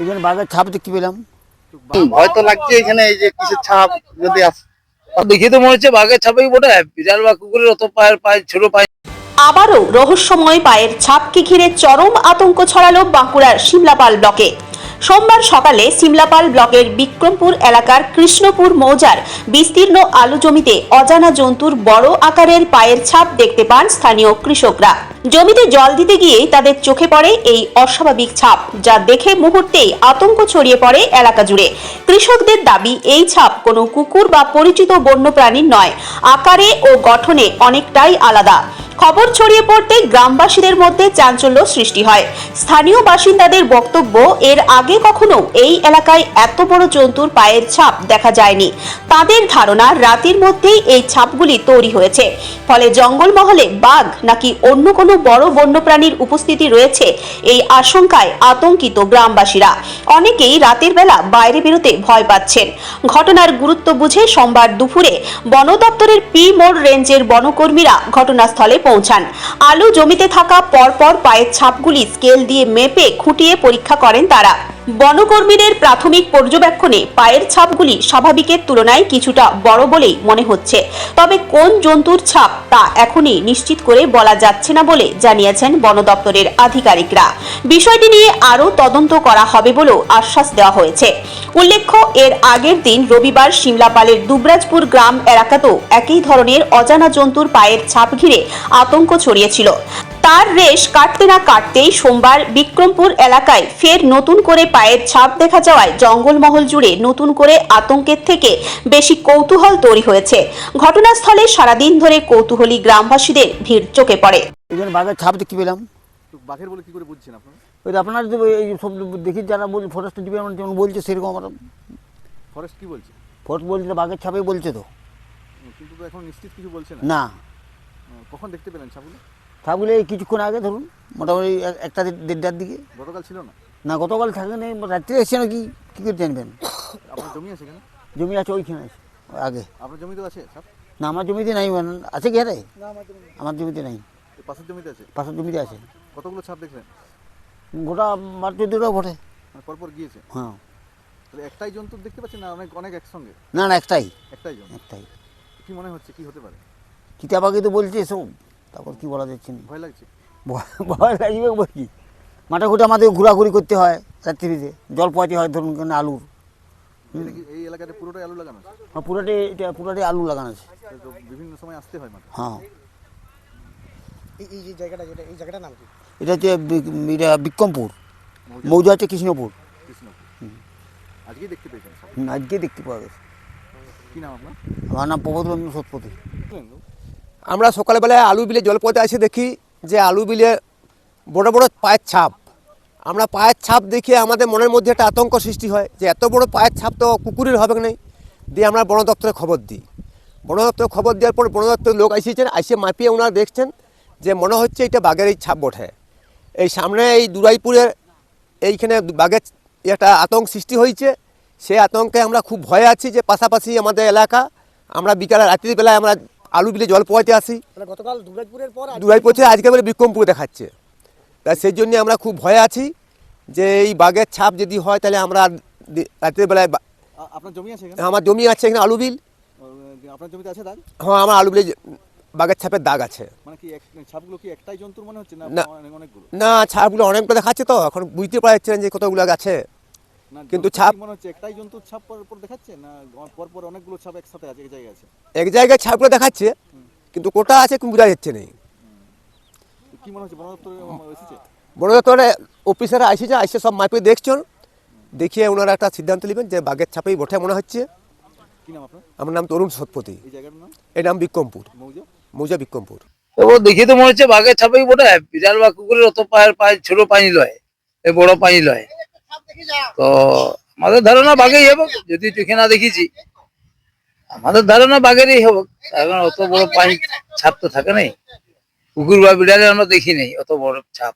এই জন্য বাঘের ছাপ দেখতে পেলাম। ভয় তো লাগছে এখানে এই যে কিসের ছাপ যদি আসে দেখে তো মনে হচ্ছে বাঘের ছাপেই বটে। বিড়াল বা কুকুরের অত পায়ের পায়ে ছোট পায়ে আবারও রহস্যময় পায়ের ছাপকে ঘিরে চরম আতঙ্ক ছড়ালো বাঁকুড়ার সিমলাপাল ব্লকে। সোমবার সকালে সিমলাপাল ব্লকের বিক্রমপুর এলাকার কৃষ্ণপুর মৌজার বিস্তীর্ণ আলু জমিতে অজানা জন্তুর বড় আকারের পায়ের ছাপ দেখতে পান স্থানীয় কৃষকরা। জমিতে জল দিতে গিয়ে তাদের চোখে পড়ে এই অস্বাভাবিক ছাপ, যা দেখে মুহূর্তেই আতঙ্ক ছড়িয়ে পড়ে এলাকা জুড়ে। কৃষকদের দাবি, এই ছাপ কোনো কুকুর বা পরিচিত বন্যপ্রাণীর নয়, আকারে ও গঠনে অনেকটাই আলাদা। খবর ছড়িয়ে পড়তে গ্রামবাসীদের মধ্যে চাঞ্চল্য সৃষ্টি হয়। স্থানীয় বাসিন্দাদের বক্তব্য, এর আগে কখনো এই এলাকায় এত বড় জন্তুর পায়ের ছাপ দেখা যায়নি। তাদের ধারণা, রাতের মধ্যেই এই ছাপগুলি তৈরি হয়েছে। ফলে জঙ্গলমহলে বাঘ নাকি অন্য কোনো বড় বন্যপ্রাণীর উপস্থিতি রয়েছে। এই আশঙ্কায় আতঙ্কিত গ্রামবাসীরা। অনেকেই রাতের বেলা বাইরে বেরোতে ভয় পাচ্ছেন। ঘটনার গুরুত্ব বুঝে সোমবার দুপুরে বন দপ্তরের পি মোড় রেঞ্জের বনকর্মীরা ঘটনাস্থলে পৌঁছান। আলু জমিতে থাকা পরপর পায়ের ছাপগুলি স্কেল দিয়ে মেপে খুঁটিয়ে পরীক্ষা করেন তারা। বনকর্মীদের প্রাথমিক পর্যবেক্ষণে পায়ের ছাপগুলি স্বাভাবিকের তুলনায় কিছুটা বড় বলেই মনে হচ্ছে। তবে কোন জন্তুর ছাপ তা এখনই নিশ্চিত করে বলা যাচ্ছে না বলে জানিয়েছেন বন দপ্তরের আধিকারিকরা। বিষয়টি নিয়ে আরও তদন্ত করা হবে বলেও আশ্বাস দেওয়া হয়েছে। উল্লেখ্য, এর আগের দিন রবিবার সিমলাপালের দুবরাজপুর গ্রাম এলাকাতেও একই ধরনের অজানা জন্তুর পায়ের ছাপ ঘিরে আতঙ্ক ছড়িয়েছিল। তার রেশ কাটতে না কাটতেই সোমবার বিক্রমপুর এলাকায় ফের নতুন করে পায়ের ছাপ দেখা যাওয়ায় জঙ্গলমহল জুড়ে নতুন করে আতঙ্কের থেকে বেশি কৌতূহল তৈরি হয়েছে। ঘটনাস্থলে সারাদিন ধরে কৌতূহলী গ্রামবাসীদের ভিড় চোখে পড়ে। এই জন্য বাঘের ছাপ দেখতে পেলাম। বাঘের বলে কি করে বুঝছেন আপনারা? ওই আপনার যে এই সব দেখি যারা বল ফরেস্ট ডিপার্টমেন্ট যেমন বলছে সেরকম আমরা। ফরেস্ট কি বলছে? ফরেস্ট বলছে বাঘের ছাপেই বলছে তো। কিন্তু তো এখন নিশ্চিত কিছু বলছে না? না। কখন দেখতে পেলেন ছাপগুলো? ছাপগুলো এই কিছুক্ষণ আগে ধরুন মোটামুটি একটা দেড়টার দিকে। গতকাল ছিল না? না গতকাল থাকে নেই রাত্রে এসছে নাকি কী করে জানবেন আপনার জমি আছে এখানে জমি আছে ওইখানে আছে আগে। আপনার জমিতেও আছে ছাপ না আমার জমিতে নাই মানে আছে কি আরে আমার জমিতে নাই। পাশের জমিতে আছে? পাশের জমিতে আছে। কতগুলো ছাপ দেখলেন গোটা মার চোদ্দটাও বটে। মানে পরপর গিয়েছে? হ্যাঁ। একটাই জন্তু দেখতে পাচ্ছেন না অনেক অনেক একসঙ্গে? না না একটাই। একটাই জন্তু? একটাই। কি মনে হচ্ছে কি হতে পারে? চিতাবাকি তো বলছে এসব। তারপর কি বলা যাচ্ছে না? ভয় লাগছে? ভয় লাগবে বল কি? মাঠে ঘুটে আমাদের ঘোরাঘুরি করতে হয় রাত্রিতে জল পয়াতে হয় ধরুন কেন আলুর। এই এলাকাতে পুরোটাই আলু লাগানো আছে? হ্যাঁ পুরোটাই এটা পুরোটাই আলু লাগানো আছে। বিভিন্ন সময় আসতে হয় মাঠে? হ্যাঁ। এই- এই যে জায়গাটা যেটা এই জায়গাটার নাম কি? এটা হচ্ছে এটা বিক্রমপুর মৌজা হচ্ছে কৃষ্ণপুর। কৃষ্ণপুর। আজকেই দেখতে পেয়েছেন আজকে দেখতে পাওয়া গেছে। কি নাম আপনার? আমার নাম প্রবোধ রঞ্জন সৎপতি আমরা সকালবেলায় আলু বিলে জল পথে এসে দেখি যে আলু বিলে বড় বড় পায়ের ছাপ। আমরা পায়ের ছাপ দেখে আমাদের মনের মধ্যে একটা আতঙ্ক সৃষ্টি হয় যে এত বড় পায়ের ছাপ তো কুকুরের হবে না দিয়ে আমরা বন দপ্তরে খবর দিই। বন দপ্তরে খবর দেওয়ার পর বন দপ্তরের লোক এসেছেন, এসে মাপিয়ে ওনারা দেখছেন যে মনে হচ্ছে এটা বাঘের এই ছাপ বটে। এই সামনে এই দুরাইপুরের এইখানে বাঘের একটা আতঙ্ক সৃষ্টি হয়েছে। সেই আতঙ্কে আমরা খুব ভয়ে আছি যে পাশাপাশি আমাদের এলাকা, আমরা বিকালে রাত্রির বেলায় আমরা আলু বিলে জল পোয়াতে আসি। গতকাল দুবরাজপুরের পর আজকে থেকে আজকে বলে বিক্রমপুরে দেখাচ্ছে। তাই সেই জন্য আমরা খুব ভয়ে আছি যে এই বাঘের ছাপ যদি হয় তাহলে আমরা রাত্রের বেলায় আপনার জমি আছে আমার জমি আছে এখানে আলু বিল। আপনার জমিতে আছে দাগ? হ্যাঁ আমার আলু বিলে বাঘের ছাপের দাগ আছে। মানে কি ছাপগুলো কি একটাই জন্তুর মনে হচ্ছে না না। অনেকগুলো? না ছাপগুলো অনেকগুলো দেখাচ্ছে তো এখন বুঝতে পারা যাচ্ছে না যে কতগুলো আছে। না কিন্তু ছাপ- মনে হচ্ছে একটাই জন্তুর ছাপ পর পর দেখাচ্ছে? না পর পর অনেকগুলো ছাপ একসাথে আছে এক জায়গায় আছে? এক জায়গায় ছাপগুলো দেখাচ্ছে কিন্তু কোটা আছে কিন্তু বোঝা যাচ্ছে না তো কি মনে হচ্ছে বন এসেছে? অফিসাররা এসেছে এসে সব দেখছেন। দেখিয়ে ওনারা একটা সিদ্ধান্ত নেবেন যে বাঘের ছাপেই বটে মনে হচ্ছে। কি নাম আপনার? আমার নাম তরুণ সৎপতি। এই নাম? এর নাম বিক্রমপুর। মৌজা? মৌজা বিক্রমপুর। দেখে তো মনে হচ্ছে বাঘের ছাপেই বটে বিড়াল বা কুকুরের অত পায়ের পায়ে ছোট পানি লয় এ বড় পানি লয়। তো আমাদের ধারণা বাঘেই হবে যদি চোখে না দেখেছি। আমাদের ধারণা বাঘেরই হবে কারণ অত বড় পানি ছাপ তো থাকে নাই। কুকুর বা বিড়ালে আমরা দেখি নাই অত বড় ছাপ।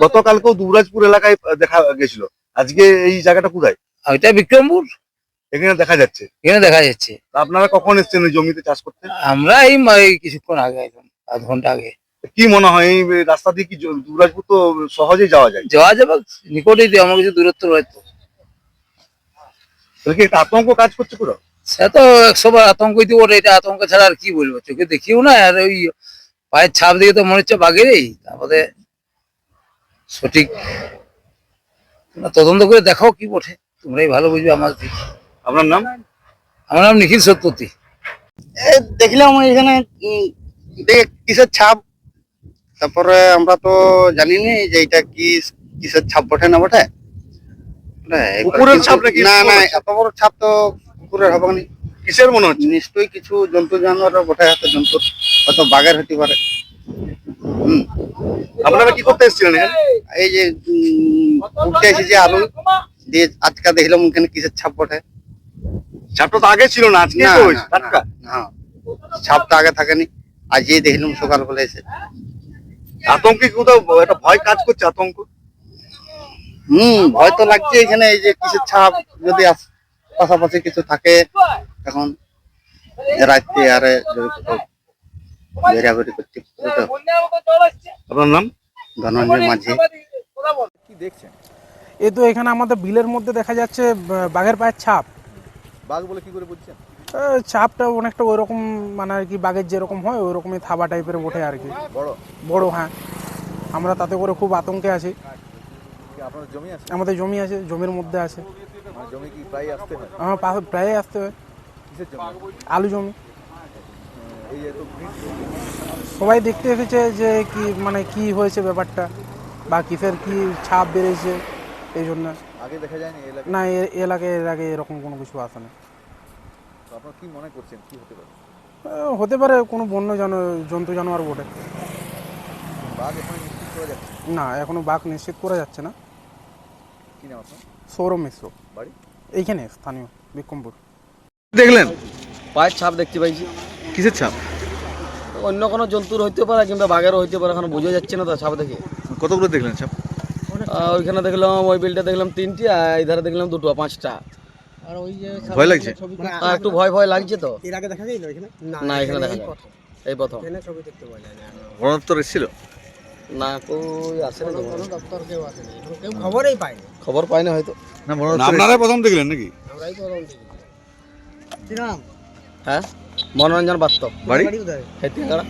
গতকালকেও দুবরাজপুর এলাকায় দেখা গেছিল। আজকে এই জায়গাটা কোথায়? ওইটা বিক্রমপুর। এখানে দেখা যাচ্ছে। এখানে দেখা যাচ্ছে। আপনারা কখন এসছেন ওই জমিতে চাষ করতে? আমরা এই এই কিছুক্ষণ আগে একদম আধ ঘণ্টা আগে। কি মনে হয় এই রাস্তা দিয়ে কি দুবরাজপুর তো সহজেই যাওয়া যায়? যাওয়া যাবে নিকটেই তো আমার কিছু দূরত্ব রয়েছে তাহলে কি একটা আতঙ্ক কাজ করছে পুরো? সে তো একশো আতঙ্কই তো ওঠে এটা আতঙ্ক ছাড়া আর কি বলব? চোখে দেখিও না আর ওই পায়ের ছাপ দিয়ে তো মনে হচ্ছে বাঘেরই তারপরে সঠিক তোমরা তদন্ত করে দেখাও কি বটে তোমরাই ভালো বুঝবে আমার আপনার নাম? আমার নাম নিখিল সত্যপতি। দেখলাম এখানে দেখে কিসের ছাপ? তারপরে আমরা তো জানি নি যে এটা কি কিসের ছাপ বটে না বটে? না, এবার কুকুরের ছাপ নাকি না না এত বড় ছাপ তো কুকুরের হবে না কিসের মনে হচ্ছে? নিশ্চয়ই কিছু জন্তু জানোয়ার বটে হয়তো জন্তু হয়তো বাঘের হতে পারে। আপনারা কি করতে এসেছিলেন এই যে উঠতে এসেছে আলু দিয়ে আজকা দেখলাম এখানে কিসের ছাপ বটে। ছাপটা তো আগে ছিল না আজকে না তো না, হয়েছে, টাটকা না, ছাপ তো আগে থাকেনি আজই দেখলাম সকালবেলা এসে। আতঙ্কে কোথাও একটা ভয় কাজ করছে আতঙ্ক? হুম ভয় তো লাগছে এখানে এই যে কিসের ছাপ যদি আস- পাশাপাশি কিছু থাকে এখন রাত্রে আরে যদি কোথাও করছে তো। আপনার নাম? ধনঞ্জয় মাঝি। কি দেখছেন? এ তো এখানে আমাদের বিলের মধ্যে দেখা যাচ্ছে বাঘের পায়ের ছাপ। বাঘ বলে কি করে বুঝছেন? এ, ছাপটা অনেকটা ওইরকম মানে আর কি বাঘের যেরকম হয় ওই রকমই থাবা টাইপের ওঠে আর কি। বড়? বড় হ্যাঁ। আমরা তাতে করে খুব আতঙ্কে আছি। আমাদের জমি আছে জমির মধ্যে আছে। মানে হয়? আমার পাশে প্রায় আসতে হয়। আলু জমি। সবাই দেখতে এসেছে যে কি মানে কি হয়েছে ব্যাপারটা বা কিসের কি ছাপ বেড়েছে এই জন্য। না এলাকায় এর আগে এরকম কোনো কিছু আসে না। তো আপনারা কি মনে করছেন? কি হতে পারে? হতে পারে কোনো বন্য জন জন্তু জানোয়ার বটে। বাঘ এখানে নিশ্চিত করা যাচ্ছে না? এখনও বাঘ নিশ্চিত করা যাচ্ছে না। কি নাম আপনার? সৌরভ মিশ্র। বাড়ি? এইখানে স্থানীয় বিক্রমপুর। দেখলেন? পায়ের ছাপ দেখতে পাইছি। কিসের ছাপ? অন্য কোনো জন্তুর হইতে পারে কিংবা বাঘেরও হইতে পারে এখন বোঝা যাচ্ছে না তো ছাপ দেখে। কতগুলো দেখলেন ছাপ? ওইখানে দেখলাম ওই বিলটা দেখলাম তিনটি আর এই ধারে দেখলাম দুটো পাঁচটা। ভয় লাগছে? আর একটু ভয় ভয় লাগছে তো। এর আগে দেখা যায়নি এখানে না এখানে দেখা যায় এই প্রথম। ছবি দেখতে পাওয়া যায় না। বন দপ্তর এসেছিল? না কই আসে না মনে হয়। দপ্তর কেউ কেউ খবরই পায়নি। খবর পাই না হয়তো। না বন প্রথম দেখলেন নাকি? আমরাই তো দেখি কি নাম হ্যাঁ মনোরঞ্জন বাস্তব। বাড়ি? কোথায় হেতিয়াগাড়া